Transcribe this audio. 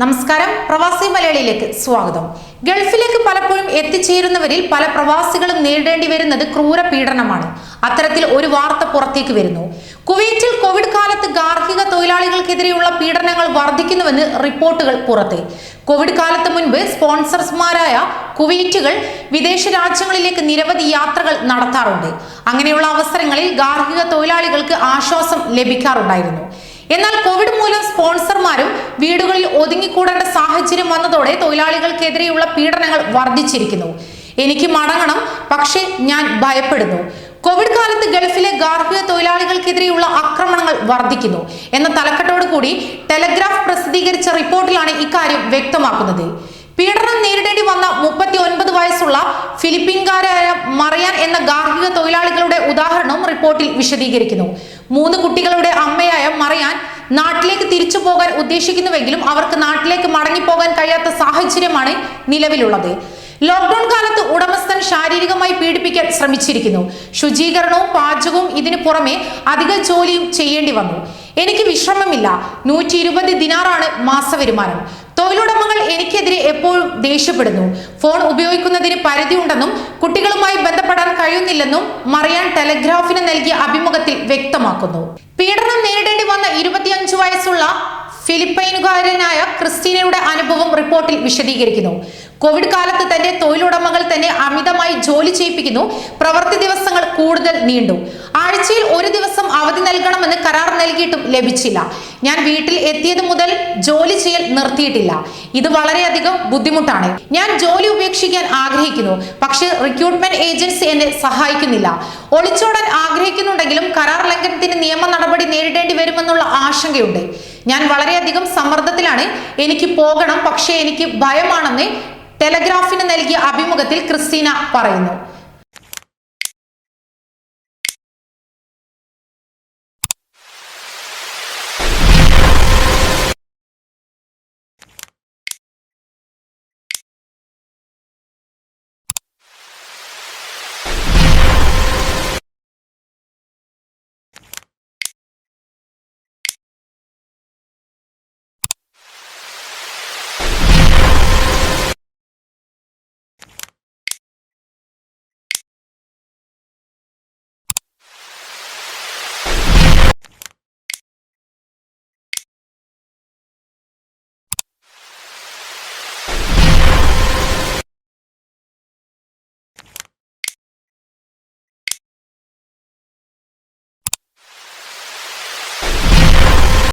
നമസ്കാരം. പ്രവാസി മലയാളിയിലേക്ക് സ്വാഗതം. ഗൾഫിലേക്ക് പലപ്പോഴും എത്തിച്ചേരുന്നവരിൽ പല പ്രവാസികളും നേരിടേണ്ടി വരുന്നത് ക്രൂര പീഡനമാണ്. അത്തരത്തിൽ ഒരു വാർത്ത പുറത്തേക്ക് വരുന്നു. കുവൈറ്റിൽ കോവിഡ് കാലത്ത് ഗാർഹിക തൊഴിലാളികൾക്കെതിരെയുള്ള പീഡനങ്ങൾ വർദ്ധിക്കുന്നുവെന്ന് റിപ്പോർട്ടുകൾ പുറത്തെ. കോവിഡ് കാലത്ത് മുൻപ് സ്പോൺസർമാരായ കുവൈറ്റുകൾ വിദേശ രാജ്യങ്ങളിലേക്ക് നിരവധി യാത്രകൾ നടത്താറുണ്ട്. അങ്ങനെയുള്ള അവസരങ്ങളിൽ ഗാർഹിക തൊഴിലാളികൾക്ക് ആശ്വാസം ലഭിക്കാറുണ്ടായിരുന്നു. എന്നാൽ കോവിഡ് സ്പോൺസർമാരും വീടുകളിൽ ഒതുങ്ങിക്കൂടേണ്ട സാഹചര്യം വന്നതോടെ തൊഴിലാളികൾക്കെതിരെയുള്ള പീഡനങ്ങൾ വർദ്ധിച്ചിരിക്കുന്നു. എനിക്ക് മടങ്ങണം പക്ഷേ ഞാൻ ഭയപ്പെടുന്നു. കോവിഡ് കാലത്ത് ഗൾഫിലെ ഗാർഹിക തൊഴിലാളികൾക്കെതിരെയുള്ള ആക്രമണങ്ങൾ വർദ്ധിക്കുന്നു. എന്ന തലക്കെട്ടോട് കൂടി ടെലഗ്രാഫ് പ്രസിദ്ധീകരിച്ച റിപ്പോർട്ടിലാണ് ഇക്കാര്യം വ്യക്തമാക്കുന്നത്. പീഡനം നേരിടേണ്ടി വന്ന മുപ്പത്തി ഒൻപത് വയസ്സുള്ള ഫിലിപ്പീൻകാരായ മറിയാൻ എന്ന ഗാർഹിക തൊഴിലാളികളുടെ ഉദാഹരണവും റിപ്പോർട്ടിൽ വിശദീകരിക്കുന്നു. മൂന്ന് കുട്ടികളുടെ അമ്മയായ നാട്ടിലേക്ക് തിരിച്ചു പോകാൻ ഉദ്ദേശിക്കുന്നുവെങ്കിലും അവർക്ക് നാട്ടിലേക്ക് മടങ്ങിപ്പോകാൻ കഴിയാത്ത സാഹചര്യമാണ് നിലവിലുള്ളത്. ലോക്ക്ഡൌൺ കാലത്ത് ഉടമസ്ഥൻ ശാരീരികമായി പീഡിപ്പിക്കാൻ ശ്രമിച്ചിരിക്കുന്നു. ശുചീകരണവും പാചകവും ഇതിനു പുറമെ അധിക ജോലിയും ചെയ്യേണ്ടി വന്നു. എനിക്ക് വിശ്രമമില്ല. നൂറ്റി ഇരുപത് ദിനാറാണ് മാസവരുമാനം. തൊഴിലുടമകൾ എനിക്കെതിരെ എപ്പോഴും ദേഷ്യപ്പെടുന്നു. ഫോൺ ഉപയോഗിക്കുന്നതിന് പരിധിയുണ്ടെന്നും കുട്ടികളുമായി ബന്ധപ്പെടാൻ കഴിയുന്നില്ലെന്നും മറിയാൻ ടെലഗ്രാഫിന് നൽകിയ അഭിമുഖത്തിൽ വ്യക്തമാക്കുന്നു. ഇരുപത്തിയഞ്ചു വയസ്സുള്ള ഫിലിപ്പൈനുകാരനായ ക്രിസ്റ്റീനയുടെ അനുഭവം റിപ്പോർട്ടിൽ വിശദീകരിക്കുന്നു. കോവിഡ് കാലത്ത് തന്റെ തൊഴിലുടമകൾ തന്നെ അമിതമായി ജോലി ചെയ്യിപ്പിക്കുന്നു. പ്രവൃത്തി ദിവസങ്ങൾ കൂടുതൽ നീണ്ടു. ആഴ്ചയിൽ ഒരു ദിവസം അവധി നൽകണമെന്ന് കരാർ നൽകിയിട്ടും ലഭിച്ചില്ല. ഞാൻ വീട്ടിൽ എത്തിയത് മുതൽ ജോലി ചെയ്യൽ നിർത്തിയിട്ടില്ല. ഇത് വളരെയധികം ബുദ്ധിമുട്ടാണ്. ഞാൻ ജോലി ഉപേക്ഷിക്കാൻ ആഗ്രഹിക്കുന്നു. പക്ഷേ റിക്രൂട്ട്മെന്റ് ഏജൻസി എന്നെ സഹായിക്കുന്നില്ല. ഒളിച്ചോടാൻ ആഗ്രഹിക്കുന്നുണ്ടെങ്കിലും കരാർ ലംഘനത്തിന് നിയമ വരുമെന്നുള്ള ആശങ്കയുണ്ട്. ഞാൻ വളരെയധികം സമ്മർദ്ദത്തിലാണ് എനിക്ക് പോകണം പക്ഷേ എനിക്ക് ഭയമാണെന്ന് ടെലഗ്രാഫിന് നൽകിയ അഭിമുഖത്തിൽ ക്രിസ്റ്റീന പറയുന്നു.